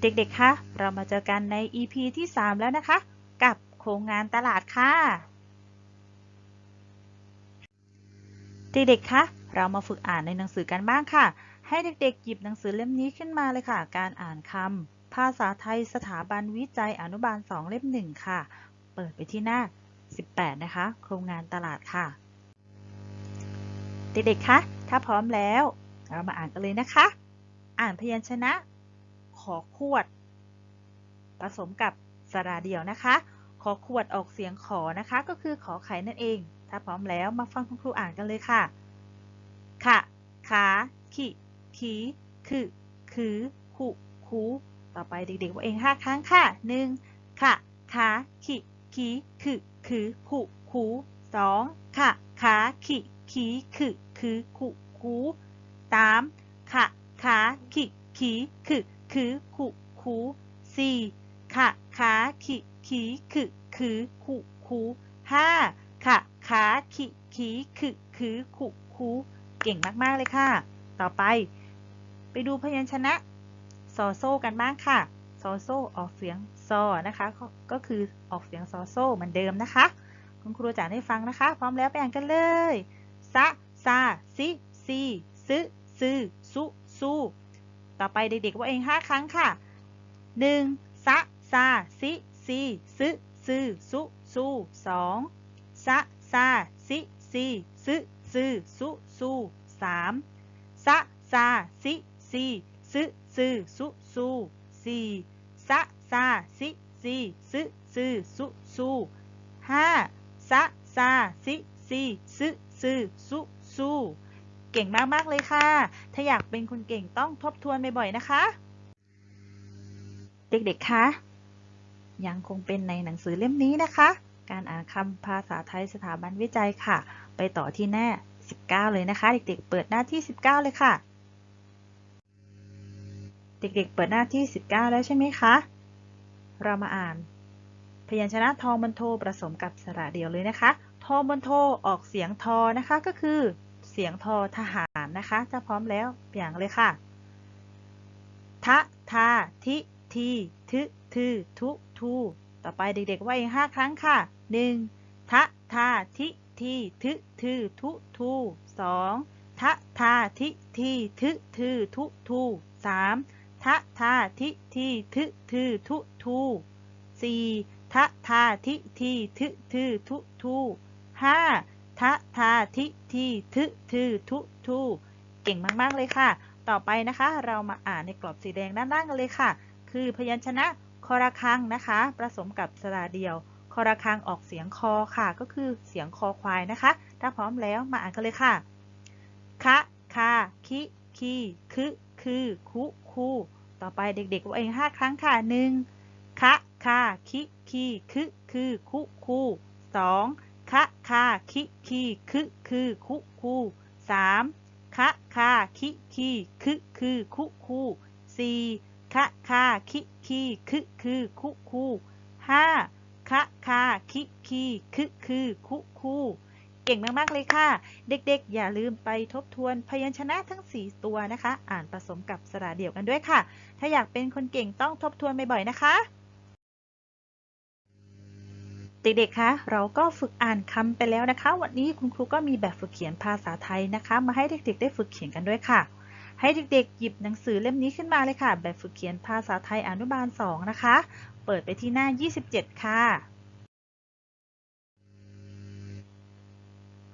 เด็กๆ คะ เรามาเจอกันใน EP ที่ 3 แล้วนะคะ กับโครงงานตลาดค่ะ เด็กๆ คะ เรามาฝึกอ่านในหนังสือกันบ้างค่ะ ให้เด็กๆ หยิบหนังสือเล่มนี้ขึ้นมาเลยค่ะ การอ่านคำภาษาไทยสถาบันวิจัยอนุบาล 2 เล่ม 1 ค่ะ เปิดไปที่หน้า 18 นะคะ โครงงานตลาดค่ะ เด็กๆ คะ ถ้าพร้อมแล้ว เรามาอ่านกันเลยนะคะ อ่านพยัญชนะ อขวด ผสมกับสระเดี่ยวนะคะ ขอขวดออกเสียงขอนะคะ ก็คือขอไข่นั่นเอง ถ้าพร้อมแล้วมาฟังคุณครูอ่านกันเลยค่ะ ค่ะขาขีขีคือคือขุคูต่อไปเด็กๆว่าเองห้าครั้งค่ะหนึ่งค่ะขาขีขีคือคือขุคูสองค่ะขาขีขีคือคือขุคูสามค่ะขาขีขีคือ คือขุคูสี่ค่ะขาขีขีคือคือขุคูห้าค่ะขาขีขีคือคือขุคูเก่งมาก ๆ เลยค่ะ ต่อไป ไปดูพยัญชนะซอโซ่กันบ้างค่ะซอโซออกเสียงซอนะคะ ก็คือออกเสียงซอโซเหมือนเดิมนะคะ คุณครูจะให้ฟังนะคะ พร้อมแล้วไปอ่านกันเลยซะซาซิซีซึซือสุซู ต่อไปเด็กๆว่าเองห้าครั้งค่ะหนึ่งซะซาซิซีซึซือสุซูสองซะซาซิซีซึซือสุซูสามซะซาซิซีซึซือสุซูสี่ซะซาซิซีซึซือสุซูห้าซะซาซิซีซึซือสุซู เก่งมากๆเลยค่ะ ถ้าอยากเป็นคนเก่งต้องทบทวนบ่อยๆนะคะ เด็กๆ คะ ยังคงเป็นในหนังสือเล่มนี้นะคะ การอ่านคำภาษาไทยสถาบันวิจัยค่ะ ไปต่อที่หน้า 19 เลยนะคะ เด็กๆ เปิดหน้าที่ 19 เลยค่ะ เด็กๆ เปิดหน้าที่ 19 แล้วใช่ไหมคะ เรามาอ่าน พยัญชนะทองบรรโทผสมกับสระเดียวเลยนะคะ ทองบรรโทออกเสียงทอนะคะก็คือ สียงทอทหารนะคะถ้าพร้อมแล้วเปลี่ยนเลยค่ะ ทะ ทา ทิ ที ทึ ทื ทุ ทู ต่อไปเด็กๆว่าเองห้าครั้งค่ะหนึ่งทะ ทา ทิ ที ทึ ทื ทุทูสองทะ ทา ทิ ที ทึ ทื ทุทูสามทะ ทา ทิ ที ทึ ทื ทุทูสี่ทะ ทา ทิ ที ทึ ทื ทุทูห้า ทะทาทิทีทึทืทุทูเก่งมาก ๆ เลยค่ะ ต่อไปนะคะ เรามาอ่านในกรอบสีแดงด้านล่างกันเลยค่ะ คือพยัญชนะคอระคังนะคะ ผสมกับสระเดียวคอระคังออกเสียงคอค่ะ ก็คือเสียงคอควายนะคะ ถ้าพร้อมแล้วมาอ่านกันเลยค่ะคะคาคิคีคึคือคุคูต่อไปเด็กๆว่าเองห้าครั้งค่ะหนึ่งคะคาคิคีคึคือคุคูสอง คะคาคิคีคึคือคุคูสามคะคาคิคีคึคือคุคูสี่คะคาคิคีคึคือคุคูห้าคะคาคิคีคึคือคุคูเก่งมาก ๆ เลยค่ะ เด็ก ๆ อย่าลืมไปทบทวนพยัญชนะทั้ง 4 ตัวนะคะ อ่านผสมกับสระเดี่ยวกันด้วยค่ะ ถ้าอยากเป็นคนเก่งต้องทบทวนบ่อยๆนะคะ เด็กๆ คะ เราก็ฝึกอ่านคำไปแล้วนะคะ วันนี้คุณครูก็มีแบบฝึกเขียนภาษาไทยนะคะ มาให้เด็กๆ ได้ฝึกเขียนกันด้วยค่ะ ให้เด็กๆ หยิบหนังสือเล่มนี้ขึ้นมาเลยค่ะ แบบฝึกเขียนภาษาไทยอนุบาล 2 นะคะ เปิดไปที่หน้า 27 ค่ะ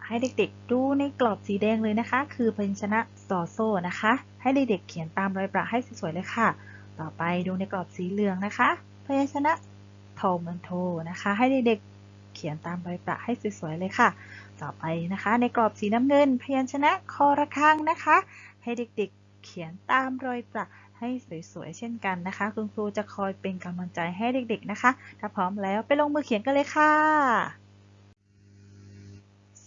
ให้เด็กๆ ดูในกรอบสีแดงเลยนะคะ คือพยัญชนะซอโซ่นะคะ ให้เด็กๆ เขียนตามรอยประให้สวยๆ เลยค่ะ ต่อไปดูในกรอบสีเหลืองนะคะ พยัญชนะ ทอมันโทนะคะ ให้เด็กๆเขียนตามรอยประให้สวยๆเลยค่ะ ต่อไปนะคะ ในกรอบสีน้ำเงินพยัญชนะคอระฆังนะคะ ให้เด็กๆเขียนตามรอยประให้สวยๆเช่นกันนะคะ คุณครูจะคอยเป็นกำลังใจให้เด็กๆนะคะ ถ้าพร้อมแล้วไปลงมือเขียนกันเลยค่ะ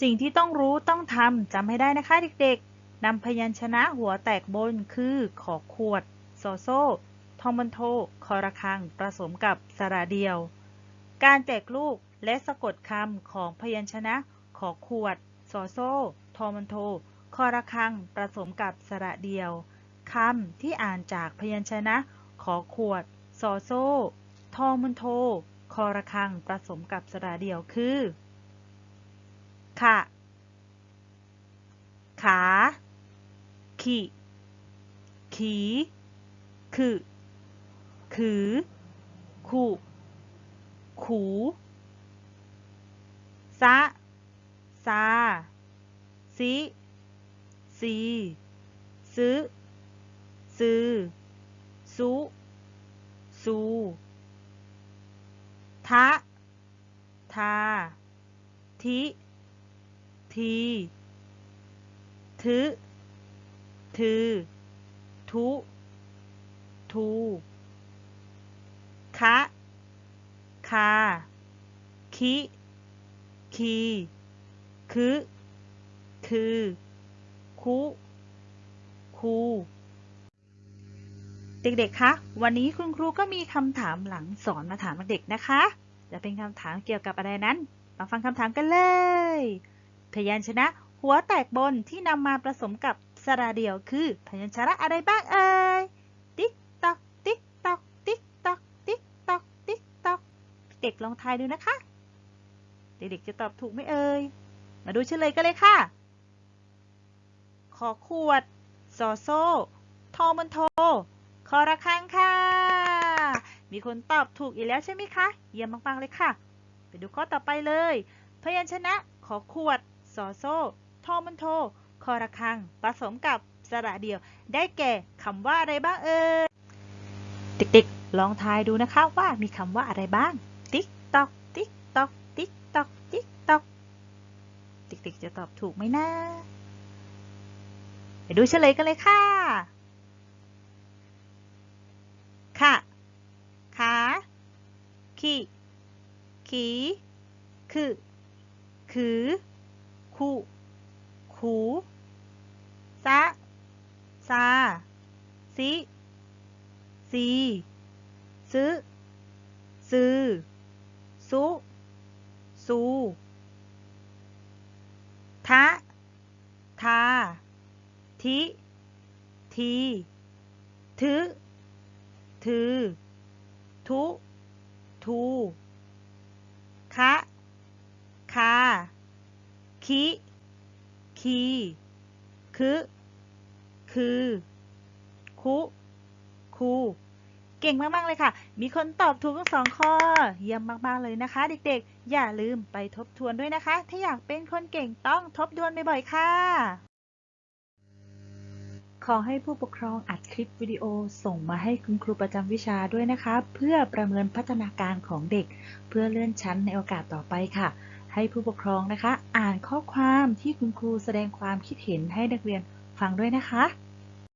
สิ่งที่ต้องรู้ต้องทำจำให้ได้นะคะเด็กๆนำพยัญชนะหัวแตกบนคือขอขวดโซโซ ทอมบันโท คอระคัง ผสมกับสระเดียว การแจกลูกและสะกดคำของพยัญชนะ ขอขวดโซโซทอมันโท คอระคัง ผสมกับสระเดียวคำที่อ่านจากพยัญชนะ ขอขวดซอโซ่ ทอมุนโท คอระคัง ผสมกับสระเดียวคือ ค่ะ ขา ขี ขี คือ คือคู่ขูซะซาซิซีซื้อซือซุซูทะทาทิทีทึทือทุทู คะคา คิ คี คึ คือ คุ คู เด็กๆ คะ วันนี้คุณครูก็มีคำถามหลังสอนมาถามเด็กนะคะ จะเป็นคำถามเกี่ยวกับอะไรนั้น มาฟังคำถามกันเลย พยัญชนะ หัวแตกบนที่นำมาผสมกับสระเดี่ยวคือ พยัญชนะอะไรบ้างเอ่ย ด็กลองทายดูนะคะ เด็กๆจะตอบถูกไหมเอ่ย มาดูเฉลยกันเลยค่ะ ขอขวดซอโซ่ทอมันโทคอระคังค่ะ มีคนตอบถูกอีกแล้วใช่ไหมคะ เยี่ยมมากๆเลยค่ะ ไปดูข้อต่อไปเลย พยัญชนะ ขอขวดซอโซ่ทอมันโทคอระคัง ผสมกับสระเดียว ได้แก่คำว่าอะไรบ้างเอ่ยเด็กๆ ลองทายดูนะคะว่ามีคำว่าอะไรบ้าง ติ๊กตอกติ๊กตอกติ๊กตอกติ๊กตอกเด็กๆจะตอบถูกไหมนะไปดูเฉลยกันเลยค่ะ ค่ะ ขา ขี ขี คือ คือ คู่ ขูซะซาซิซีซื้อซือ ซุซูทะทา ทิ ที ทึทือ ทุ ทู คะคา คิ คีคึคือ คุ คู เก่งมาก ๆ เลยค่ะ มีคนตอบถูกทั้งสองข้อ เยี่ยมมาก ๆ เลยนะคะ เด็ก ๆ อย่าลืมไปทบทวนด้วยนะคะ ถ้าอยากเป็นคนเก่งต้องทบทวนบ่อย ๆ ค่ะ ขอให้ผู้ปกครองอัดคลิปวิดีโอส่งมาให้คุณครูประจำวิชาด้วยนะคะ เพื่อประเมินพัฒนาการของเด็ก เพื่อเลื่อนชั้นในโอกาสต่อไปค่ะ ให้ผู้ปกครองนะคะ อ่านข้อความที่คุณครูแสดงความคิดเห็นให้นักเรียนฟังด้วยนะคะ